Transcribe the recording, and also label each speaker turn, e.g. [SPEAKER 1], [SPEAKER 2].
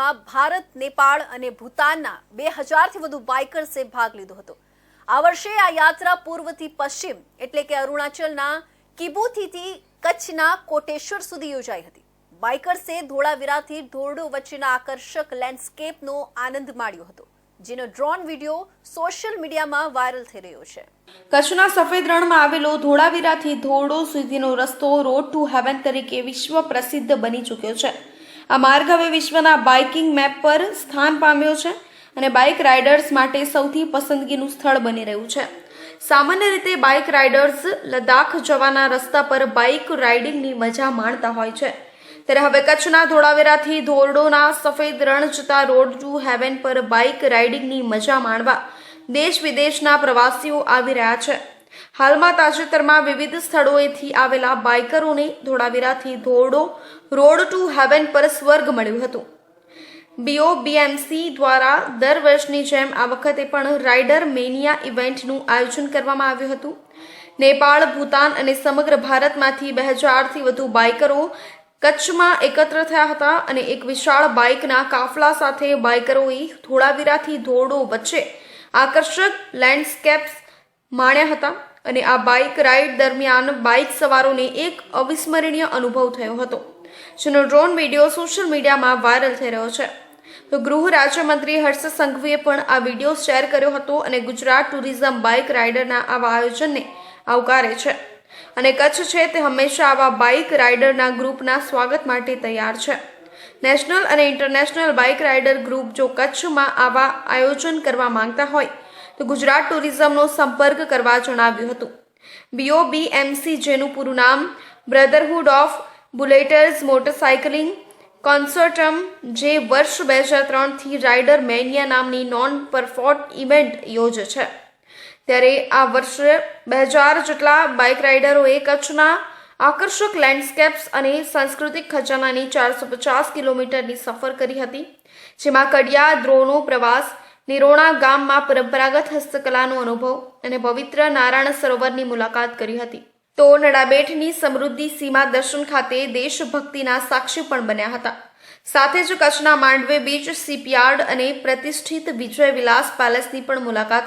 [SPEAKER 1] રેસમાં ભારત, નેપાળ અને ભૂતાનના બે હજારથી વધુ બાઇકર્સે ભાગ લીધો હતો. આ વર્ષે આ યાત્રા પૂર્વથી પશ્ચિમ એટલે કે અરુણાચલના કિબુથીથી કચ્છના કોટેશ્વર સુધી યોજાઈ હતી. બાઇકર્સે ધોળાવીરાથી ધોરડો વચ્ચેના આકર્ષક લેન્ડસ્કેપનો આનંદ માણ્યો હતો, જેનો ડ્રોન વિડિયો સોશિયલ મીડિયામાં વાયરલ થઈ રહ્યો છે.
[SPEAKER 2] કચ્છના સફેદ રણમાં આવેલો ધોળાવીરાથી ધોરડો સુધીનો રસ્તો રોડ ટુ હેવન તરીકે વિશ્વ પ્રસિદ્ધ બની ચૂક્યો છે. આ માર્ગ હવે વિશ્વના બાઇકિંગ મેપ પર સ્થાન પામ્યો છે અને બાઇક રાઇડર્સ માટે સૌથી પસંદગીનું સ્થળ બની રહ્યું છે. સામાન્ય રીતે બાઇક રાઇડર્સ લદ્દાખ જવાના રસ્તા પર બાઇક રાઇડિંગની મજા માણતા હોય છે. ત્યારે હવે કચ્છના ધોળાવેરાથી ધોરડોના સફેદ રણ જતા રોડ ટુ હેવન પર બાઇક રાઇડિંગની મજા માણવા દેશ વિદેશના પ્રવાસીઓ આવી રહ્યા છે. હાલમાં તાજેતરમાં વિવિધ સ્થળોએથી આવેલા બાઇકરોને ધોળાવીરાથી ધોરડો, રોડ ટુ હેવન પર સ્વર્ગ મળ્યું હતું. બીઓબીએમસી દ્વારા દર વર્ષની જેમ આ વખતે પણ રાઇડર મેનિયા ઇવેન્ટનું આયોજન કરવામાં આવ્યું હતું. નેપાળ, ભૂતાન અને સમગ્ર ભારતમાંથી બે હજારથી વધુ બાઇકરો કચ્છમાં એકત્ર થયા હતા અને એક વિશાળ બાઇકના કાફલા સાથે બાઇકરોએ ધોળાવીરાથી ધોરડો વચ્ચે આકર્ષક લેન્ડસ્કેપ્સ માણ્યા હતા. અને આ બાઇક રાઇડ દરમિયાન બાઇક સવારોને એક અવિસ્મરણીય અનુભવ થયો હતો, જેનો ડ્રોન વીડિયો સોશિયલ મીડિયામાં વાયરલ થઈ રહ્યો છે. તો ગૃહ રાજ્યમંત્રી હર્ષ સંઘવીએ પણ આ વીડિયો શેર કર્યો હતો અને ગુજરાત ટુરિઝમ બાઇક રાઇડરના આવા આયોજનને આવકારે છે. અને કચ્છ છે તે હંમેશા આવા બાઇક રાઇડરના ગ્રુપના સ્વાગત માટે તૈયાર છે. નેશનલ અને ઇન્ટરનેશનલ બાઇક રાઇડર ગ્રુપ જો કચ્છમાં આવા આયોજન કરવા માંગતા હોય તો ગુજરાત ટુરિઝમનો સંપર્ક કરવા જણાવ્યું હતું. બીઓબીએમસી જેનું પૂરું નામ બ્રધરહુડ ઓફ બુલેટર્સ મોટરસાઇકલિંગ કોન્સોર્ટમ જે વર્ષ બે હજાર ત્રણથી રાઇડર મેનિયા નામની નોન પરફોર્ટ ઇવેન્ટ યોજે છે. ત્યારે આ વર્ષે બે હજાર જેટલા બાઇક રાઇડરોએ કચ્છના આકર્ષક લેન્ડસ્કેપ્સ અને સાંસ્કૃતિક ખજાનાની ચારસો પચાસ કિલોમીટરની સફર કરી હતી, જેમાં કડિયા, દ્રોણો, પ્રવાસ નિરોણા ગામમાં પરંપરાગત હસ્તકલાનો અનુભવ અને પવિત્ર નારાયણ સરોવરની મુલાકાત કરી હતી. તો નડાબેટની સમૃદ્ધિ સીમા દર્શન ખાતે દેશભક્તિના સાક્ષી પણ બન્યા હતા. સાથે જ કચ્છના માંડવે બીચ, શિપયાર્ડ અને પ્રતિષ્ઠિત વિજય વિલાસ પેલેસની પણ મુલાકાત